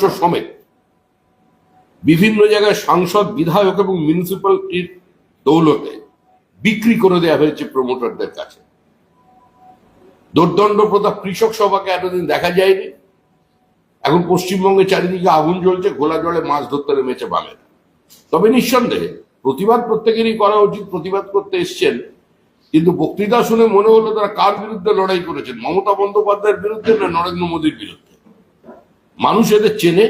মঞ্চ সমেত বিভিন্ন জায়গায় সাংসদ, বিধায়ক এবং মিউনিসিপ্যালিটির দৌলতে বিক্রি করে দেওয়া হয়েছে প্রমোটারদের কাছে। দোর্দণ্ড প্রতাপ কৃষক সভাকে এতদিন দেখা যায়নি। এখন পশ্চিমবঙ্গে চারিদিকে আগুন জ্বলছে, ঘোলা জলে মাছ ধরতে নেমেছে বামেরা। তবে নিঃসন্দেহে প্রতিবাদ প্রত্যেকেরই করা উচিত, প্রতিবাদ করতে এসছেন। কিন্তু বক্তৃতা শুনে মনে হলো তারা কার বিরুদ্ধে লড়াই করেছেন? মমতা বন্দ্যোপাধ্যায়ের বিরুদ্ধে না নরেন্দ্র মোদীর বিরুদ্ধে? মানুষ এদের চেনে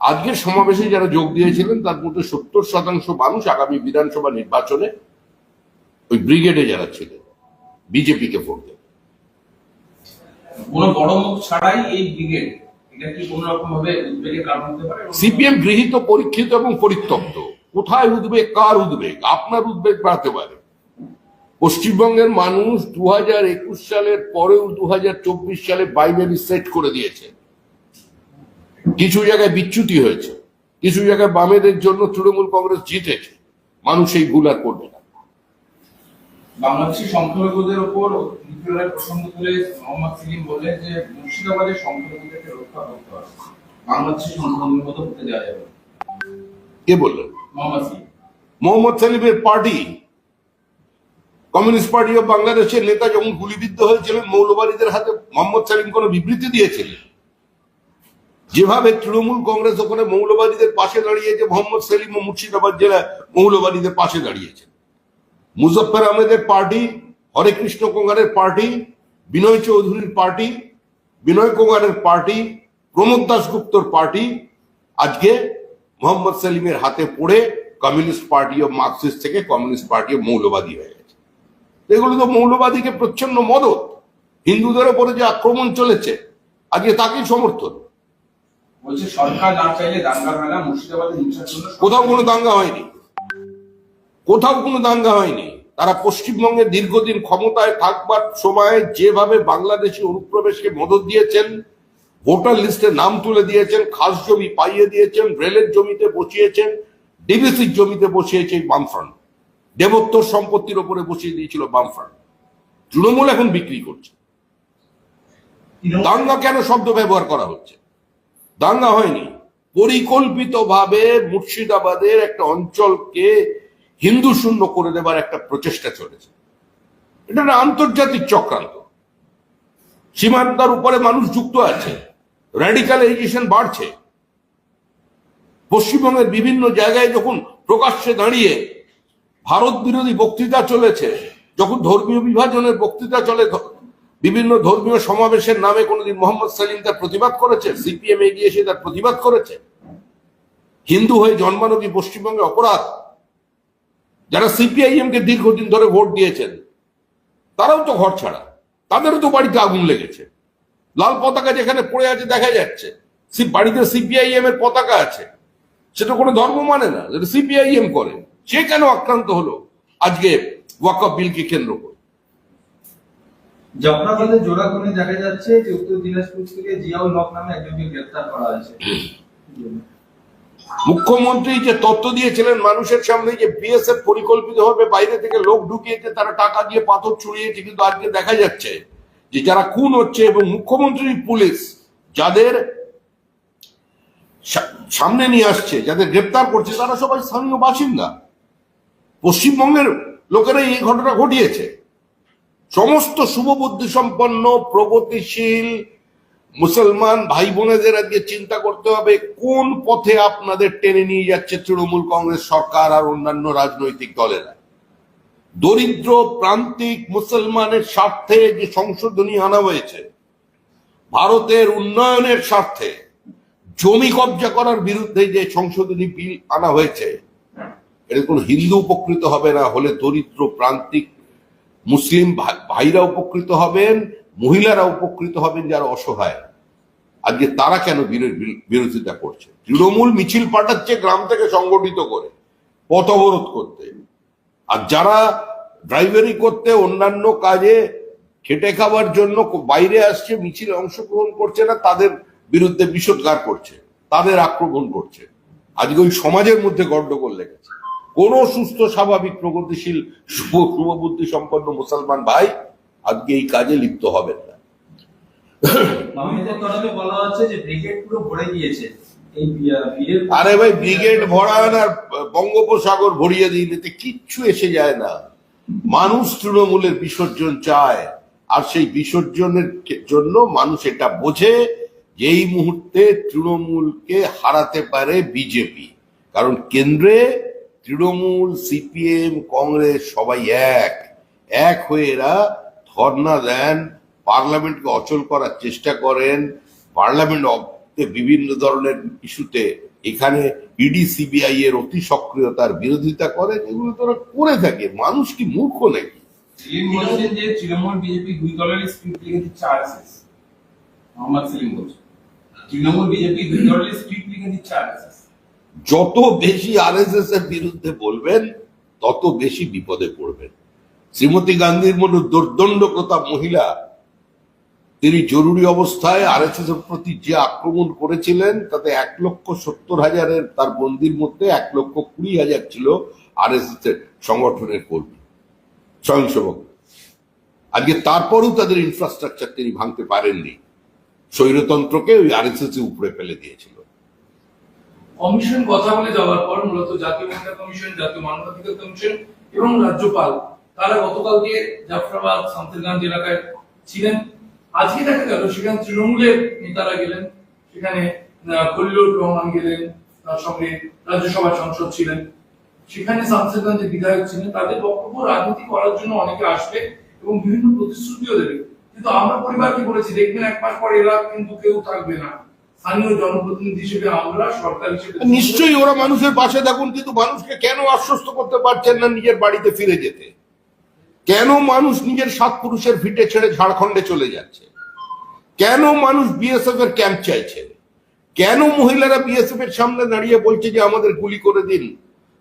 আজকের সমাবেশে যারা যোগ দিয়েছিলেন তার মধ্যে সত্তর শতাংশ মানুষ আগামী বিধানসভা নির্বাচনে ওই ব্রিগেডে যারা ছিলেন বিজেপিকে ভোট দেবে কোনো বড় মুখ ছাড়াই এই ব্রিগেড সিপিএম গৃহীত পরীক্ষিত এবং পরিত্যক্ত। কোথায় উদ্বেগ কার উদ্বেগ? আপনার উদ্বেগ বাড়তে পারে। পশ্চিমবঙ্গের মানুষ দু একুশ সালের পরেও দু হাজার চব্বিশ সালে বাইনারি সেট করে দিয়েছে। কিছু জায়গায় বিচ্যুতি হয়েছে। কিছু জায়গায় বামেদের জন্য তৃণমূল কংগ্রেস জিতেছে। মানুষ এই ভুল আর করবে না। বাংলাদেশের সংখ্যালঘুদের উপর প্রসঙ্গ তুলে মোহাম্মদ সেলিম বললেন যে মুর্শিদাবাদের সংখ্যালঘুদেরকে রক্ষা করতে হবে। বাংলাদেশের সংখ্যালঘুদের মতো হতে দেওয়া যাবে কে বললেন? মোহাম্মদ সেলিম। মোহাম্মদ সালিমের পার্টি কমিউনিস্ট পার্টি অফ বাংলাদেশের নেতা যখন গুলিবিদ্ধ হয়েছিলেন মৌলবাদীদের হাতে মোহাম্মদ সালিম কোনো বিবৃতি দিয়েছিলেন? যেভাবে তৃণমূল কংগ্রেস ওখানে মৌলবাদীদের পাশে দাঁড়িয়েছে, মোহাম্মদ সেলিম ও মুর্শিদাবাদ জেলা মৌলবাদীদের পাশে দাঁড়িয়েছে। মুজফর আহমেদের পার্টি, হরে কৃষ্ণ কোঙ্গারের পার্টি, বিনয় চৌধুরীর পার্টি, বিনয় কোঙ্গারের পার্টি, প্রমোদ দাসগুপ্তর পার্টি, আজকে মোহাম্মদ সেলিমের হাতে পড়ে কমিউনিস্ট পার্টি অফ মার্কসিস্ট থেকে কমিউনিস্ট পার্টি মৌলবাদী হয়ে গেছে। এগুলো তো মৌলবাদীকে প্রচ্ছন্ন মদত। হিন্দুদের উপরে যে আক্রমণ চলেছে, আজকে তাকেই সমর্থন। বলছে, সরকার না চাইলে দাঙ্গা হয় হিংসার জন্য কোথাও কোনো দাঙ্গা হয়নি। কোথাও কোনো দাঙ্গা হয়নি। তারা পশ্চিমবঙ্গে দীর্ঘদিন ক্ষমতায় থাকবার সময় যেভাবে বাংলাদেশি অনুপ্রবেশকে মদত দিয়েছেন, ভোটার লিস্টে নাম তুলে দিয়েছেন, খাস জমি পাইয়ে দিয়েছেন, রেলের জমিতে বসিয়েছেন, ডিবিসির জমিতে বসিয়েছে বামফ্রন্ট। দেবোত্তর সম্পত্তির ওপরে বসিয়ে দিয়েছিল বামফ্রন্ট। তৃণমূল এখন বিক্রি করছে। দাঙ্গা কেন শব্দ ব্যবহার করা হচ্ছে? দাঙ্গা হয়নি। পরিকল্পিতভাবে মুর্শিদাবাদের একটা অঞ্চলকে হিন্দু শূন্য করে দেবার একটা প্রচেষ্টা চলেছে। এটা একটা আন্তর্জাতিক চক্রান্ত। সীমান্তার উপরে মানুষ যুক্ত আছে। র্যাডিকালাইজেশন বাড়ছে। পশ্চিমবঙ্গের বিভিন্ন জায়গায় যখন প্রকাশ্যে দাঁড়িয়ে ভারত বিরোধী বক্তৃতা চলেছে, যখন ধর্মীয় বিভাজনের বক্তৃতা চলে বিভিন্ন ধর্মীয় সমাবেশের নামে কোনোদিন মোহাম্মদ সালিম তার প্রতিবাদ করেছে? সিপিএম এগিয়ে এসে তার প্রতিবাদ করেছে? হিন্দু হয়ে জন্মানো কি পশ্চিমবঙ্গে অপরাধ? যারা সিপিআইএম কে দীর্ঘদিন ধরে ভোট দিয়েছেন, তারাও তো ঘর ছাড়া। তাদেরও তো বাড়িতে আগুন লেগেছে। লাল পতাকা যেখানে পড়ে আছে দেখা যাচ্ছে। বাড়িতে সিপিআইএম এর পতাকা আছে। সেটা কোনো ধর্ম মানে না। যেটা সিপিআইএম করে। সে কেন আক্রান্ত হলো? আজকে ওয়াকফ বিলকে কেন্দ্র করে। জফরাবাদে জোড়াগুনে দেখা যাচ্ছে যে উত্তর দিনাজপুর থেকে জিয়াউল হক নামে একজনকে গ্রেফতার করা হয়েছে। মুখ্যমন্ত্রী যে তথ্য দিয়েছিলেন, মানুষের সামনে যে বিএসএফ পরিকল্পিতভাবে বাইরে থেকে লোক ঢুকিয়েছে, তারা টাকা দিয়ে পাথর ছুড়িয়েছে, কিন্তু আজকে দেখা যাচ্ছে যে যারা খুন হচ্ছে এবং মুখ্যমন্ত্রীর পুলিশ যাদের সামনে নিয়ে আসছে, যাদের গ্রেপ্তার করছে, তারা সবাই স্থানীয় বাসিন্দা। পশ্চিমবঙ্গের লোকেরা এই ঘটনা ঘটিয়েছে। সমস্ত শুভবুদ্ধি সম্পন্ন, প্রগতিশীল মুসলমান ভাই বোনেদের আজকে চিন্তা করতে হবে, কোন পথে আপনাদের টেনে নিয়ে যাচ্ছে তৃণমূল কংগ্রেস সরকার আর অন্যান্য রাজনৈতিক দলেরা? দরিদ্র, প্রান্তিক মুসলমানের স্বার্থে যে সংশোধনী আনা হয়েছে, ভারতের উন্নয়নের স্বার্থে জমি কবজা করার বিরুদ্ধে যে সংশোধনী বিল আনা হয়েছে এটা কোনো হিন্দু উপকৃত হবে না, হলে দরিদ্র, প্রান্তিক মুসলিম ভাইরা উপকৃত হবেন, মহিলারা উপকৃত হবেন যারা অসহায়। আজকে তারা কেন বিরো- বিরো- বিরোধিতা করছে? তৃণমূল মিছিল পাঠাচ্ছে গ্রাম থেকে সংগঠিত করে পথ অবরোধ করতে। আর যারা ড্রাইভারি করতে অন্যান্য কাজে খেটে খাবার জন্য বাইরে আসছে, মিছিল অংশগ্রহণ করছে না, তাদের বিরুদ্ধে বিষোদ্গার করছে, তাদের আক্রমণ করছে। আজকে ওই সমাজের মধ্যে গন্ডগোল লেগেছে। কোন সুস্থ স্বাভাবিক প্রগতিশীল শুভ শুভবুদ্ধি সম্পন্ন মুসলমান ভাই আজকে এই কাজে লিপ্ত হবেন না। বলা হচ্ছে যে ব্রিগেড পুরো ভরে গিয়েছে। এই বি- ভিড়ের আরে ভাই ব্রিগেড ভরান আর বঙ্গোপসাগর ভরিয়ে দিন এতে কিচ্ছু এসে যায় না। মানুষ তৃণমূলের বিসর্জন চায় আর সেই বিসর্জনের জন্য মানুষ এটা বোঝে যে এই মুহূর্তে তৃণমূলকে হারাতে পারে বিজেপি। কারণ কেন্দ্রে তৃণমূল, সিপিএম, কংগ্রেস সবাই এক। এক হয়ে এরা ধর্ণা দেন, পার্লামেন্টকে অচল করার চেষ্টা করেন। পার্লামেন্ট বিভিন্ন ধরনের ইস্যুতে এখানে ইডি, সিবিআই এর অতি সক্রিয়তার বিরোধিতা করে, এগুলো তোরা করে থাকে। মানুষ কি মূর্খ নাকি? তৃণমূল বিজেপি দুই দলেরই স্ক্রিপ্ট লিখে দিচ্ছে আরএসএস যত বেশি আরএসএস এর বিরুদ্ধে বলবেন, তত বেশি বিপদে পড়বেন। শ্রীমতী গান্ধীর মতো দুর্দণ্ডকতা মহিলা, তিনি জরুরি অবস্থায় আরএসএস এর প্রতি যে আক্রমণ করেছিলেন, তাতে এক লক্ষ সত্তর হাজারের তার বন্দির মধ্যে এক লক্ষ কুড়ি হাজার ছিল আরএসএস এর সংগঠনের কর্মী, স্বয়ংসেবক। আজকে তারপরেও তাদের ইনফ্রাস্ট্রাকচার তিনি ভাঙতে পারেননি। স্বৈরতন্ত্রকে ওই আর আরএসএস উপরে ফেলে দিয়েছিল। কমিশন কথা বলে যাওয়ার পর মূলত জাতীয় মহিলা কমিশন, জাতীয় মানবাধিকার কমিশন এবং রাজ্যপাল, তারা গতকালকে জাফরাবাদ শান্তিরগঞ্জ এলাকায় ছিলেন। আজকে দেখা গেল সেখানে তৃণমূলের নেতারা গেলেন। সেখানে খলিলুর রহমান গেলেন, তার সঙ্গে রাজ্যসভার সংসদ ছিলেন। সেখানে শামসেরগঞ্জের বিধায়ক ছিলেন, তাদের বক্তব্য রাজনীতি করার জন্য অনেকে আসবে এবং বিভিন্ন প্রতিশ্রুতিও দেবে। কিন্তু আমরা পরিবারকে বলেছি, দেখবেন এক মাস পর এরা কিন্তু কেউ থাকবে না। স্থানীয় নিশ্চয়ই ওরা মানুষের পাশে কিন্তু মানুষকে কেন আশ্বস্ত করতে পারছেন না নিজের বাড়িতে ফিরে যেতে? কেন মানুষ নিজের সাত পুরুষের ছেড়ে ঝাড়খণ্ডে চলে যাচ্ছে? কেন মানুষ বিএসএফ এর ক্যাম্প চাইছে? কেন মহিলারা বিএসএফ এর সামনে দাঁড়িয়ে বলছে যে আমাদের গুলি করে দিন?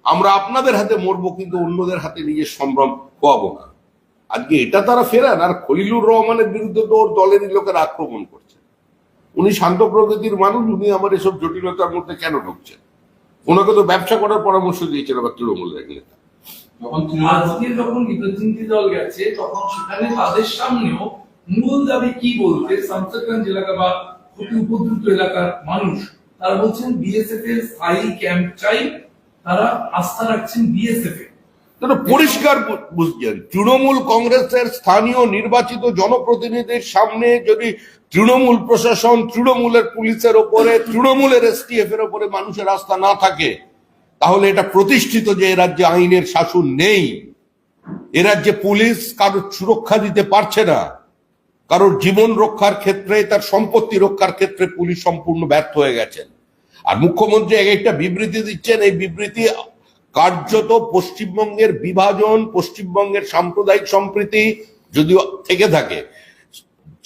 আমরা আপনাদের হাতে মরবো, কিন্তু অন্যদের হাতে নিজের সম্ভ্রম খোয়াবো না। আজকে এটা তারা ফেরান, আর খলিলুর রহমানের বিরুদ্ধে তো ওর দলেরই লোকেরা আক্রমণ করছে। উনি শান্ত প্রকৃতির মানুষ, উনি আমার এসব জটিলতার মধ্যে কেন ঢুকছেন? ওনাকে তো ব্যবসা করার পরামর্শ দিয়েছিল আবার নেতা। যখন তৃণমূল আজকে যখন প্রতিনিধি দল গেছে, তখন সেখানে তাদের সামনেও মূল দাবি কি বলতে এলাকা বা এলাকার মানুষ, তারা বলছেন স্থায়ী ক্যাম্প চাই, তারা আস্থা রাখছেন বিএসএফ এ। পরিষ্কার বুঝছেন, তৃণমূল কংগ্রেসের স্থানীয় নির্বাচিত জনপ্রতিনিধির সামনে যদি তৃণমূল প্রশাসন তৃণমূলের পুলিশের ওপরে, তৃণমূলের এসটিএফ এর ওপরে মানুষের আস্থা না থাকে, তাহলে এটা প্রতিষ্ঠিত যে এ রাজ্যে আইনের শাসন নেই। এ রাজ্যে পুলিশ কারোর সুরক্ষা দিতে পারছে না। কারোর জীবন রক্ষার ক্ষেত্রে, তার সম্পত্তি রক্ষার ক্ষেত্রে পুলিশ সম্পূর্ণ ব্যর্থ হয়ে গেছেন। আর মুখ্যমন্ত্রী এক একটা বিবৃতি দিচ্ছেন, এই বিবৃতি কার্যত পশ্চিমবঙ্গের বিভাজন, পশ্চিমবঙ্গের সাম্প্রদায়িক সম্প্রীতি যদিও থেকে থাকে,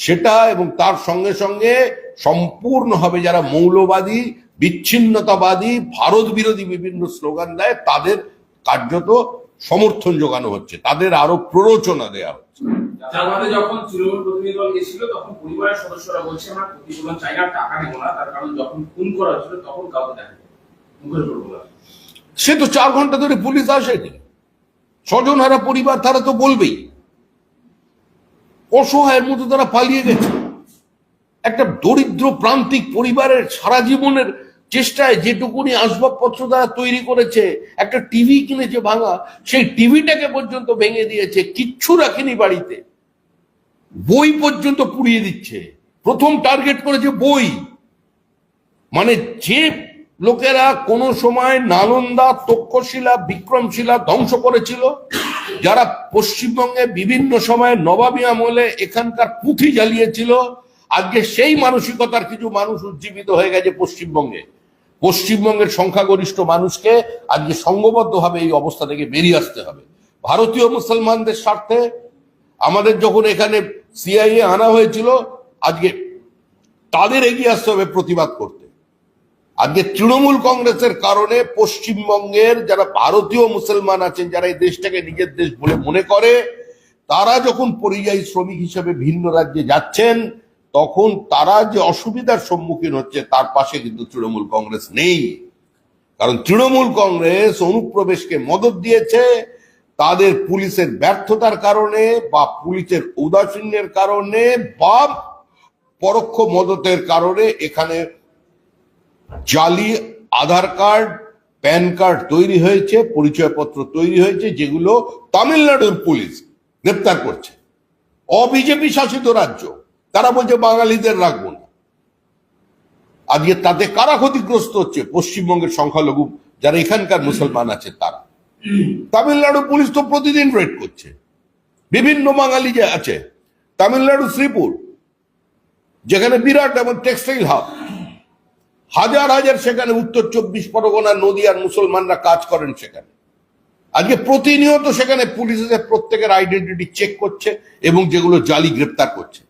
সেটা এবং তার সঙ্গে সঙ্গে সম্পূর্ণভাবে যারা মৌলবাদী, বিচ্ছিন্নতাবাদী, ভারত বিরোধী বিভিন্ন স্লোগান দেয়, তাদের কার্যত সমর্থন যোগানো হচ্ছে, তাদের আরও প্ররোচনা দেওয়া হচ্ছে। তৃণমূল প্রতিনিধি দল গেছিল তখন পরিবারের সদস্যরা বলছে চাই না, টাকা নেব না। তার কারণ যখন খুন করা হচ্ছিল তখন কাউকে দেখা সে তো চার ঘণ্টা ধরে পুলিশ আসেনি। স্বজনহারা পরিবার তারা তো বলবেই। অসহায়ের মতো তারা পালিয়ে গেছে। একটা দরিদ্র প্রান্তিক পরিবারের সারা জীবনের চেষ্টায় যেটুকুনি আসবাবপত্র তারা তৈরি করেছে, একটা টিভি কিনেছে ভাঙা, সেই টিভিটাকে পর্যন্ত ভেঙে দিয়েছে, কিচ্ছু রাখেনি বাড়িতে। বই পর্যন্ত পুড়িয়ে দিচ্ছে। প্রথম টার্গেট করেছে বই। মানে যে লোকেরা কোনো সময় নালন্দা, তক্ষশিলা, বিক্রমশিলা ধ্বংস করেছিল। যারা পশ্চিমবঙ্গে বিভিন্ন সময় নবাবী আমলে এখানকার পুঁথি জ্বালিয়েছিল, আজকে সেই মানসিকতার কিছু মানুষ উজ্জীবিত হয়ে গেছে পশ্চিমবঙ্গে। পশ্চিমবঙ্গের সংখ্যাগরিষ্ঠ মানুষকে আজকে সংঘবদ্ধভাবে এই অবস্থা থেকে বেরিয়ে আসতে হবে। ভারতীয় মুসলমানদের স্বার্থে আমাদের যখন এখানে সিআইএ আনা হয়েছিল, আজকে তাদের এগিয়ে আসতে হবে প্রতিবাদ করতে। আজকে তৃণমূল কংগ্রেসের কারণে পশ্চিমবঙ্গের যারা ভারতীয় মুসলমান আছেন, যারা এই দেশটাকে নিজের দেশ বলে মনে করে, তারা যখন পরিযায়ী শ্রমিক হিসেবে ভিন্ন রাজ্যে যাচ্ছেন, তখন তারা যে অসুবিধার সম্মুখীন হচ্ছে, তার পাশে কিন্তু তৃণমূল কংগ্রেস নেই। কারণ তৃণমূল কংগ্রেস অনুপ্রবেশকে মদত দিয়েছে, তাদের পুলিশের ব্যর্থতার কারণে বা পুলিশের উদাসীনের কারণে বা পরোক্ষ মদতের কারণে এখানে জালি, আধার কার্ড, প্যান কার্ড তৈরি হয়েছে, পরিচয়পত্র তৈরি হয়েছে, যেগুলো তামিলনাড়ুর পুলিশ গ্রেপ্তার করছে। অবিজেপি শাসিত রাজ্য, তারা বলছে বাঙালিদের রাখব না। আজকে তাতে কারা ক্ষতিগ্রস্ত হচ্ছে? পশ্চিমবঙ্গের সংখ্যালঘু, যারা এখানকার মুসলমান আছে, তারা। তামিলনাড়ু পুলিশ তো প্রতিদিন রেড করছে। বিভিন্ন বাঙালি যে আছে, তামিলনাড়ু শ্রীপুর, যেখানে বিরাট এবং টেক্সটাইল হাব হাজার হাজার সেখানে উত্তর চব্বিশ পরগনা নদীয়ার মুসলমানরা কাজ করেন সেখানে। আজকে প্রতিনিয়ত সেখানে পুলিশ এসে প্রত্যেকের আইডেন্টিটি চেক করছে এবং যেগুলো জালি গ্রেপ্তার করছে।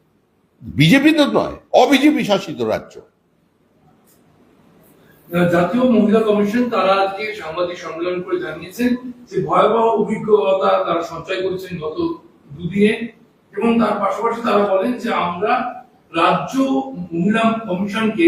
বিজেপি তো নয়, অবিজেপি শাসিত রাজ্য। জাতীয় মহিলা কমিশন তারা আজকে সাংবাদিক সম্মেলন করে জানিয়েছেন যে ভয়াবহ অভিজ্ঞতা তারা সঞ্চয় করেছেন গত দুদিনে এবং তার পাশাপাশি তারা বলেন যে আমরা রাজ্য মহিলা কমিশনকে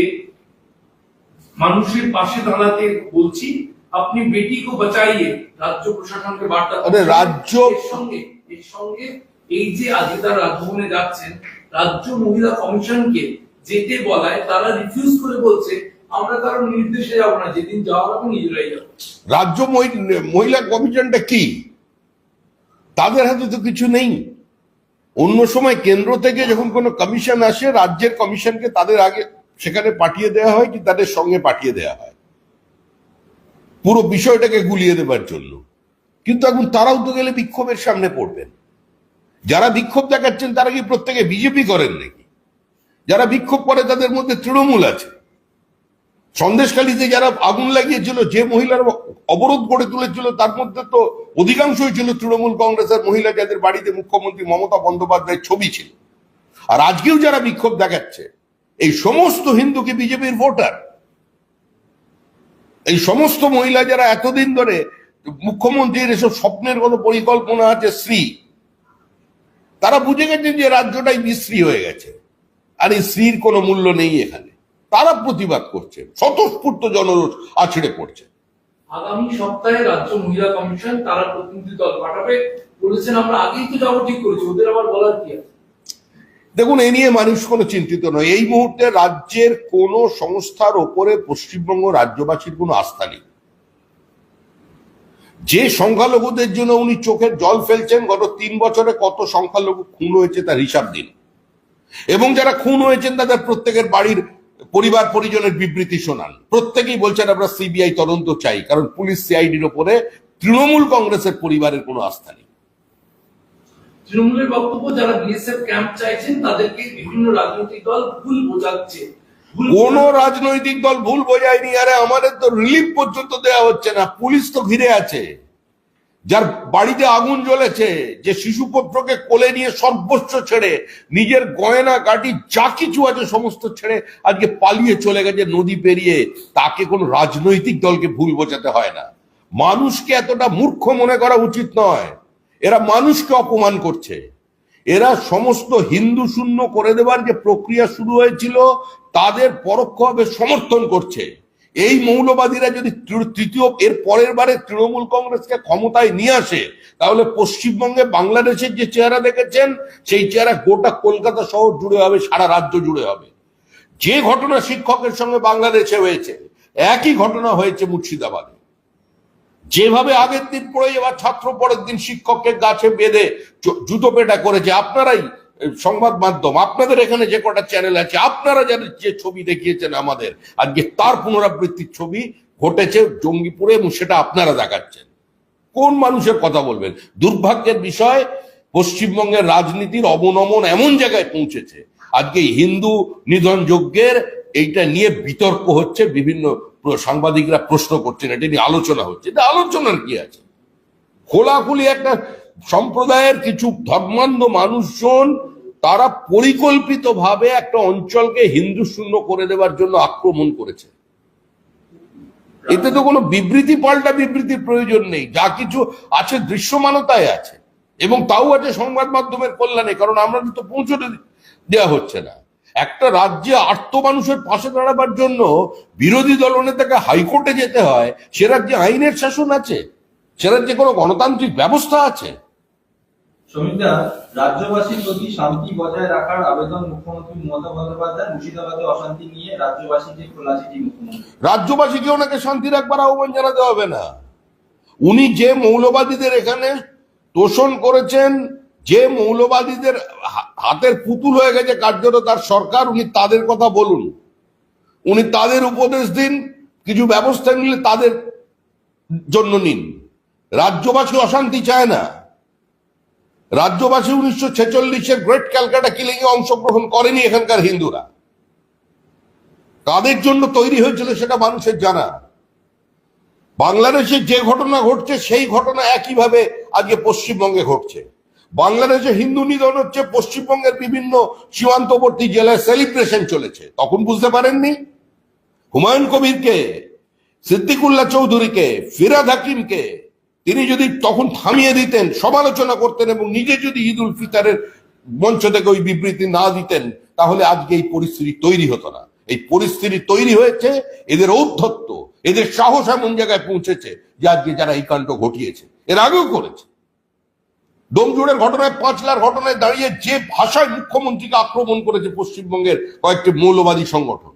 মানুষের পাশে দাঁড়াতে বলছি আপনি বেটি কো বাঁচাইয়ে রাজ্য প্রশাসনকে বার্তা আরে রাজ্য- সঙ্গে এর সঙ্গে এই যে আজকে তারা রাজভবনে যাচ্ছেন রাজ্য মহিলা কমিশনকে যেতে বলায় তারা রিফিউজ করে বলছে আমরা কারও নির্দেশে যাব না যেদিন যাওয়ার হবে নিজেরাই যাব। রাজ্য মহি- মহিলা কমিশনটা কি? তাদের হাতে তো কিছু নেই। অন্য সময় কেন্দ্র থেকে যখন কোনো কমিশন আসে রাজ্যের কমিশনকে তাদের আগে সেখানে পাঠিয়ে দেওয়া হয় কি তাদের সঙ্গে পাঠিয়ে দেওয়া হয়। পুরো বিষয়টাকে গুলিয়ে দেবার জন্য। কিন্তু এখন তারাও তো গেলে বিক্ষোভের সামনে পড়বেন। যারা বিক্ষোভ দেখাচ্ছেন তারা কি প্রত্যেকে বিজেপি করেন নাকি? যারা বিক্ষোভ করে তাদের মধ্যে তৃণমূল আছে। সন্দেশখালীতে যারা আগুন লাগিয়েছিল, যে মহিলার অবরোধ গড়ে তুলেছিল, তার মধ্যে তো অধিকাংশই ছিল তৃণমূল কংগ্রেসের মহিলা, যাদের বাড়িতে মুখ্যমন্ত্রী মমতা বন্দ্যোপাধ্যায়ের ছবি ছিল। আর আজকেও যারা বিক্ষোভ দেখাচ্ছে এই সমস্ত হিন্দু কি বিজেপির ভোটার। এই সমস্ত মহিলা যারা এতদিন ধরে মুখ্যমন্ত্রীর এসব স্বপ্নের কোনো পরিকল্পনা আছে শ্রী তারা বুঝে গেছে যে রাজ্যটাই বিশ্রী হয়ে গেছে। আর এই শ্রীর কোনো মূল্য নেই এখানে। তারা প্রতিবাদ করছে, স্বতঃস্ফূর্ত জনরোষ আছড়ে পড়ছে। আগামী সপ্তাহে রাজ্য মহিলা কমিশন তারা প্রতিনিধি দল পাঠাবে। বলেছেন, আমরা আগেই তো যাব, ঠিক করেছি। ওদের আবার বলার কি আছে? দেখুন, এ নিয়ে মানুষ কোনো চিন্তিত নয়। এই মুহূর্তে রাজ্যের কোন সংস্থার ওপরে পশ্চিমবঙ্গ রাজ্যবাসীর কোনো আস্থা নেই। যে সংখ্যালঘুদের জন্য উনি চোখের জল ফেলছেন, গত তিন বছরে কত সংখ্যালঘু খুন হয়েছে তার হিসাব দিন। এবং যারা খুন হয়েছেন, তাদের প্রত্যেকের বাড়ির পরিবার পরিজনের বিবৃতি শোনান। প্রত্যেকেই বলছেন, আমরা সিবিআই তদন্ত চাই, কারণ পুলিশ সিআইডির ওপরে তৃণমূল কংগ্রেসের পরিবারের কোনো আস্থা নেই। তৃণমূলের বক্তব্য যারা বিএসএফ ক্যাম্প চাইছেন তাদেরকে বিভিন্ন রাজনৈতিক দল ভুল বোঝাচ্ছে। কোন রাজনৈতিক দল ভুল বোঝায়নি। আরে আমাদের তো রিলিফ পর্যন্ত দেওয়া হচ্ছে না। পুলিশ তো ঘিরে আছে। যার বাড়িতে আগুন জ্বলেছে যে শিশুপুত্রকে কোলে নিয়ে সর্বস্ব ছেড়ে নিজের গয়না কাটি যা কিছু আছে সমস্ত ছেড়ে আজকে পালিয়ে চলে গেছে নদী পেরিয়ে। তাকে কোনো রাজনৈতিক দলকে ভুল বোঝাতে হয় না। মানুষকে এতটা মূর্খ মনে করা উচিত নয়। এরা মানুষকে অপমান করছে। এরা সমস্ত হিন্দু শূন্য করে দেবার যে প্রক্রিয়া শুরু হয়েছিল, তাদের পরোক্ষভাবে সমর্থন করছে। এই মৌলবাদীরা যদি তৃতীয়, এর পরের বারে তৃণমূল কংগ্রেসকে ক্ষমতায় নিয়ে আসে, তাহলে পশ্চিমবঙ্গে বাংলাদেশের যে চেহারা দেখেছেন, সেই চেহারা গোটা কলকাতা শহর জুড়ে হবে, সারা রাজ্য জুড়ে হবে। যে ঘটনা শিক্ষকের সঙ্গে বাংলাদেশে হয়েছে, একই ঘটনা হয়েছে মুর্শিদাবাদে। যেভাবে আগের দিন পড়ে যাওয়া ছাত্র পরের দিন শিক্ষককে গাছে বেঁধে জুতো পেটা করেছে, আপনারাই সংবাদ মাধ্যম, আপনাদের এখানে যে কটা চ্যানেল আছে, আপনারা যাদের যে ছবি দেখিয়েছেন আমাদের, আজকে তার পুনরাবৃত্তির ছবি ঘটেছে জঙ্গিপুরে এবং সেটা আপনারা দেখাচ্ছেন। কোন মানুষের কথা বলবেন? দুর্ভাগ্যের বিষয়, পশ্চিমবঙ্গের রাজনীতির অবনমন এমন জায়গায় পৌঁছেছে। আজকে হিন্দু নিধন যজ্ঞের এইটা নিয়ে বিতর্ক হচ্ছে বিভিন্ন সাংবাদিকরা প্রশ্ন করছেন, এটা নিয়ে আলোচনা হচ্ছে। এটা আলোচনার কি আছে? খোলাখুলি একটা সম্প্রদায়ের কিছু ধর্মান্ধ মানুষজন, তারা পরিকল্পিতভাবে একটা অঞ্চলকে হিন্দু শূন্য করে দেওয়ার জন্য আক্রমণ করেছে। এতে তো কোনো বিবৃতি, পাল্টা বিবৃতির প্রয়োজন নেই। যা কিছু আছে দৃশ্যমানতায় আছে। এবং তাও আছে সংবাদ মাধ্যমের কল্যাণে, কারণ আমরা তো পৌঁছতে দেওয়া হচ্ছে না। একটা রাজ্যে আর্ত মানুষের পাশে দাঁড়াবার জন্য বিরোধী দলনেতাকে হাইকোর্টে যেতে হয় সে রাজ্যে আইনের শাসন আছে সে রাজ্যে কোনো গণতান্ত্রিক ব্যবস্থা আছে? শ্রমিকরা রাজ্যবাসীর প্রতি শান্তি বজায় রাখার আবেদন মুখ্যমন্ত্রী মমতা বন্দ্যোপাধ্যায় মুর্শিদাবাদে অশান্তি নিয়ে রাজ্যবাসীকে খোলা চিঠি মুখ্যমন্ত্রী। রাজ্যবাসীকে ওনাকে শান্তি রাখবার আহ্বান জানাতে হবে না। উনি যে মৌলবাদীদের এখানে তোষণ করেছেন যে মৌলবাদীদের হাতের পুতুল হয়ে গেছে কার্যত তার সরকার, উনি তাদের কথা বলুন। উনি তাদের উপদেশ দিন, কিছু ব্যবস্থা নিলে তাদের জন্য নিন। রাজ্যবাসী অশান্তি চায় না। রাজ্যবাসী উনিশশো ছেচল্লিশের গ্রেট ক্যালকাটা কিলিং এ অংশগ্রহণ করেনি এখানকার হিন্দুরা। কাদের জন্য তৈরি হয়েছিল সেটা মানুষের জানা। বাংলাদেশে যে ঘটনা ঘটছে, সেই ঘটনা একইভাবে আজকে পশ্চিমবঙ্গে ঘটছে। বাংলাদেশে হিন্দু নিধন হচ্ছে, পশ্চিমবঙ্গের বিভিন্ন সীমান্তবর্তী জেলায় সেলিব্রেশন চলেছে। তখন বুঝতে পারেননি? হুমায়ুন কবিরকে, সিদ্দিকুল্লাহ চৌধুরীকে, ফিরাদ হাকিমকে, তিনি যদি তখন থামিয়ে দিতেন, সমালোচনা করতেন এবং নিজে যদি ঈদ উল ফিতরের মঞ্চ থেকে ওই বিবৃতি না দিতেন, তাহলে আজকে এই পরিস্থিতি তৈরি হতো না। এই পরিস্থিতি তৈরি হয়েছে, এদের ঔদ্ধত্য, এদের সাহস এমন জায়গায় পৌঁছেছে যে আজকে যারা এই কাণ্ড ঘটিয়েছে, এর আগেও করেছে। ডোমজুড়ের ঘটনায় পাঁচলার ঘটনায় দাঁড়িয়ে যে ভাষায় মুখ্যমন্ত্রীকে আক্রমণ করেছে পশ্চিমবঙ্গের কয়েকটি মৌলবাদী সংগঠন,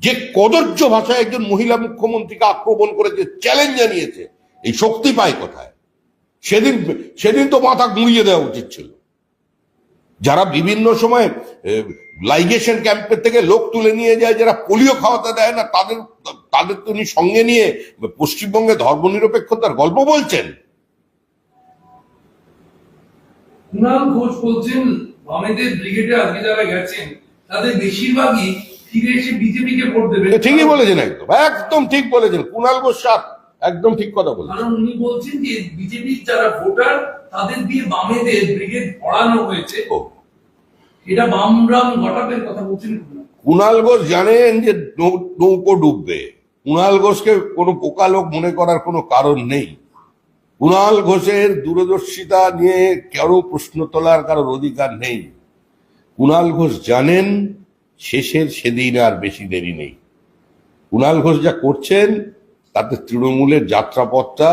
যে কদর্য ভাষায় একজন মহিলা মুখ্যমন্ত্রীকে আক্রমণ করেছে চ্যালেঞ্জ জানিয়েছে, এই শক্তি পায় কোথায়? সেদিন সেদিন তো মাথা গুঁড়িয়ে দেওয়া উচিত ছিল। যারা বিভিন্ন সময় লাইগেশন ক্যাম্পের থেকে লোক তুলে নিয়ে যায়, যারা পোলিও খাওয়াতে দেয় না, তাদের তাদের তো উনি সঙ্গে নিয়ে পশ্চিমবঙ্গে ধর্মনিরপেক্ষতার গল্প বলছেন। কুণাল ঘোষ বলছেন বামেদের ব্রিগেডে আজকে যারা গেছেন তাদের বেশিরভাগই ফিরে এসে বিজেপিকে ভোট দেবে। ঠিকই বলেছেন একদম একদম ঠিক বলেছেন কুণাল ঘোষ একদম ঠিক কথা বলেছেন। কারণ উনি বলছেন যে বিজেপির যারা ভোটার তাদের দিয়ে বামেদের ব্রিগেড পড়ানো হয়েছে। এটা বামরাম ঘটাবের কথা বলছেন। কুণাল ঘোষ জানেন যে নৌকো ডুববে। কুণাল ঘোষকে কোনো পোকা লোক মনে করার কোনো কারণ নেই। কুণাল ঘোষের দূরদর্শিতা নিয়ে কারও প্রশ্ন তোলার কারোর অধিকার নেই। কুণাল ঘোষ জানেন, শেষের সেদিন আর বেশি দেরি নেই। কুণাল ঘোষ যা করছেন, তাতে তৃণমূলের যাত্রাপথটা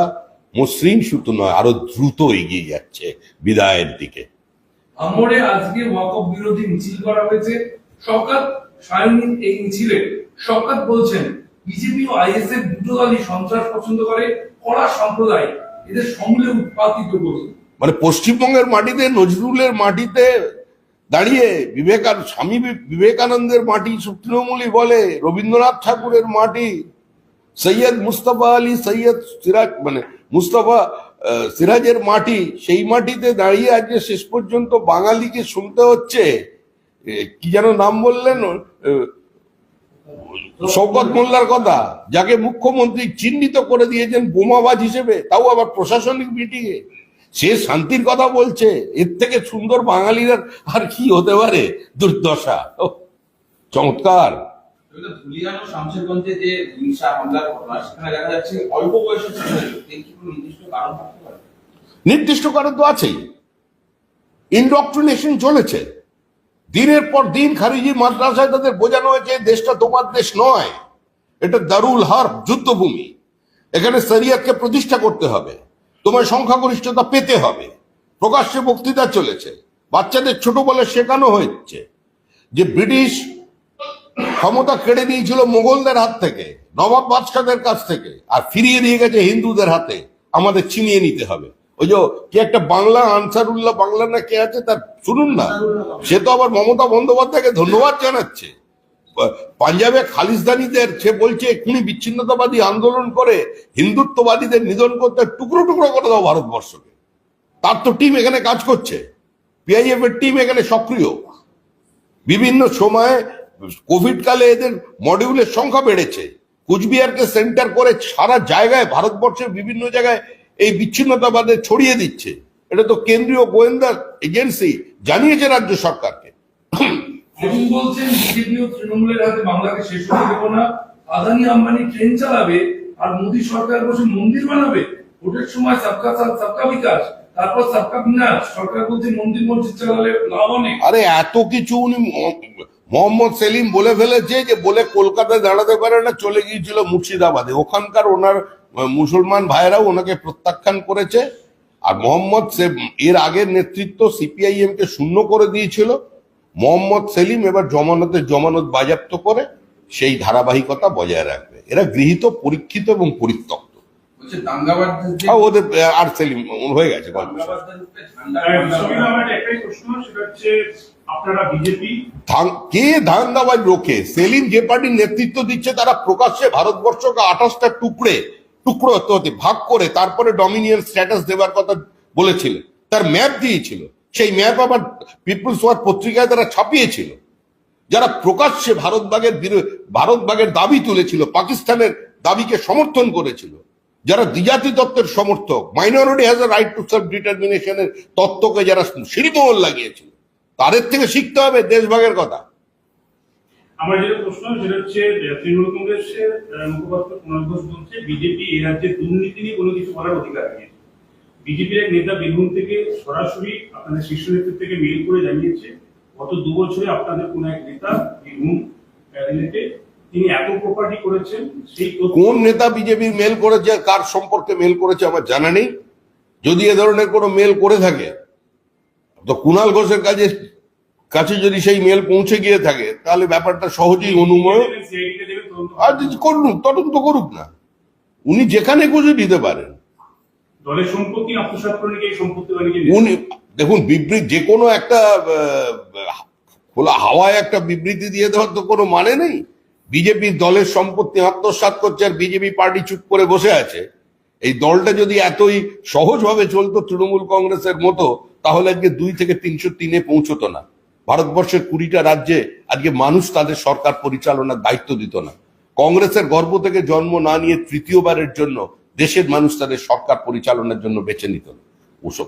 মসৃণ সুতো নয়, আরও দ্রুত এগিয়ে যাচ্ছে বিদায়ের দিকে। আমরে আজকে ওয়াকফ বিরোধী মিছিল করা হয়েছে। এই মিছিলে বলছেন, বিজেপি ও আইএসএফ দুটো দলই সন্ত্রাস পছন্দ করে, কড়া সম্প্রদায়। এদের উৎপাদিত করছে মানে পশ্চিমবঙ্গের মাটিতে, নজরুলের মাটিতে দাঁড়িয়ে বিবেকান, স্বামী বিবেকানন্দের মাটি সব তৃণমূলই বলে, রবীন্দ্রনাথ ঠাকুরের মাটি, সৈয়দ মুস্তফা আলী, সৈয়দ সিরাজ মানে মুস্তফা সিরাজের মাটি, সেই মাটিতে দাঁড়িয়ে আজকে শেষ পর্যন্ত বাঙালিকে শুনতে হচ্ছে। কি যেন নাম বললেন শওকত মোল্লার কথা যাকে মুখ্যমন্ত্রী চিহ্নিত করে দিয়েছেন বোমাবাজ হিসেবে তাও আবার প্রশাসনিক মিটিংয়ে সে শান্তির কথা বলছে এর থেকে সুন্দর বাঙালির আর- কি হতে পারে? দুর্দশা। চমৎকার। নির্দিষ্ট কারণ তো আছেই। ইনডক্ট্রিনেশন চলেছে। দিনের পর দিন খারিজি মাদ্রাসায় তাদের বোঝানো হয়েছে দেশটা তোমার দেশ নয়। এটা দারুল হার যুদ্ধভূমি। এখানে শরিয়তকে প্রতিষ্ঠা করতে হবে। তোমার সংখ্যাগরিষ্ঠতা পেতে হবে। প্রকাশ্যে বক্তৃতা চলেছে। বাচ্চাদের ছোট বলে শেখানো হচ্ছে যে ব্রিটিশ ক্ষমতা কেড়ে নিয়েছিল মোগলদের হাত থেকে, নবাব বাদশাদের কাছ থেকে, আর ফিরিয়ে দিয়ে গেছে হিন্দুদের হাতে। আমাদের ছিনিয়ে নিতে হবে। ওই যে কি একটা বাংলা আনসারুল্লাহ বাংলা না কে আছে তার শুনুন না। সে তো আবার মমতা বন্দ্যোপাধ্যায়কে ধন্যবাদ জানাচ্ছে। পাঞ্জাবে খালিস্তানিদের, সে বলছে, এক্ষুনি বিচ্ছিন্নতাবাদী আন্দোলন করে হিন্দুত্ববাদীদের নিধন করতে টুকরো টুকরো করে দাও ভারতবর্ষকে। তার তো টিম এখানে কাজ করছে। পিআইএফ এর টিম এখানে সক্রিয়। বিভিন্ন সময়ে কোভিড কালে এদের মডিউলের সংখ্যা বেড়েছে। কুচবিহারকে সেন্টার করে সারা জায়গায়, ভারতবর্ষের বিভিন্ন জায়গায় এই বিচ্ছিন্নতাবাদে ছড়িয়ে দিচ্ছে। এটা তো কেন্দ্রীয় গোয়েন্দা এজেন্সি জানিয়েছে রাজ্য সরকারকে। বলছেন তৃণমূলের হাতে বাংলাকে শেষ হতে দেবো না। আদানি আম্বানি ট্রেন চালাবে আর মোদী সরকার বসে মন্দির বানাবে। ভোটের সময় সবকা সাথ সবকা বিকাশ তারপর সবকা বিনাশ। সরকার বলছে মন্দির মসজিদ চালালে লাভ অনেক আরে এত কিছু উনি মোহাম্মদ সেলিম বলে ফেলেছে যে বলে কলকাতায় দাঁড়াতে পারে না চলে গিয়েছিল মুর্শিদাবাদে। ওখানকার ওনার মুসলমান ভাইরাও ওনাকে প্রত্যাখ্যান করেছে। আর মোহাম্মদ সে- এর আগের নেতৃত্ব সিপিআইএম কে শূন্য করে দিয়েছিল। মোহাম্মদ সেলিম এবার জমানতের জমানত বাজেয়াপ্ত করে সেই ধারাবাহিকতা বজায় রাখবে। এরা গৃহীত পরীক্ষিত এবং পরিত্যক্ত। ওদের আর সেলিম হয়ে গেছে কে সেলিম যে পার্টির নেতৃত্ব দিচ্ছে তারা প্রকাশ্যে ভারতবর্ষকে আঠাশটা টুকরে টুকরো হতে হতে ভাগ করে তারপরে ডমিনিয়ন স্ট্যাটাস দেওয়ার কথা বলেছিল। তার ম্যাপ দিয়েছিল। সেই ম্যাপ আবার পিপলস ওয়ার পত্রিকায় তারা ছাপিয়েছিল। যারা প্রকাশ্যে ভারতবাগের ভারতবাগের দাবি তুলেছিল, পাকিস্তানের দাবিকে সমর্থন করেছিল, যারা দ্বিজাতি তত্ত্বের সমর্থক minority has a right to self ডিটারমিনেশনের তত্ত্বকে যারা সিঁড়িমোহর লাগিয়েছিল, তাদের থেকে শিখতে হবে দেশভাগের কথা। আমার যেটা প্রশ্ন, সেটা হচ্ছে তৃণমূল কংগ্রেসের মুখপাত্র কুণাল ঘোষ বলছে, বিজেপি এই রাজ্যে দুর্নীতি নিয়ে কোনো কিছু করার অধিকার নেই। বিজেপির এক নেতা বীরভূম থেকে সরাসরি আপনাদের শীর্ষ নেতৃত্ব থেকে মেল করে জানিয়েছে, গত দু বছরে আপনাদের কোন এক নেতা বীরভূম তিনি এত প্রপার্টি করেছেন, সেই কোন নেতা বিজেপির মেল করেছে, কার সম্পর্কে মেল করেছে আমার জানা নেই। যদি এ ধরনের কোনো মেল করে থাকে, তো কুণাল ঘোষের কাছে কাছে যদি সেই মেল পৌঁছে গিয়ে থাকে তাহলে ব্যাপারটা সহজেই অনুময়। আর করুন তদন্ত করুক না। উনি যেখানে খুঁজে দিতে পারেন। উনি দেখুন বিবৃতি যে কোনো একটা খোলা হাওয়ায় একটা বিবৃতি দিয়ে দেওয়ার তো কোনো মানে নেই। বিজেপি দলের সম্পত্তি আত্মসাৎ করছে আর বিজেপি পার্টি চুপ করে বসে আছে। এই দলটা যদি এতই সহজভাবে চলতো তৃণমূল কংগ্রেসের মতো তাহলে আজকে দুই থেকে তিনশো তিনে পৌঁছতো না। ভারতবর্ষের কুড়িটা রাজ্যে আজকে মানুষ তাদের সরকার পরিচালনার দায়িত্ব দিত না। কংগ্রেসের গর্ব থেকে জন্ম না নিয়ে তৃতীয়বারের জন্য দেশের মানুষ তাদের সরকার পরিচালনার জন্য বেছে নিত ওসব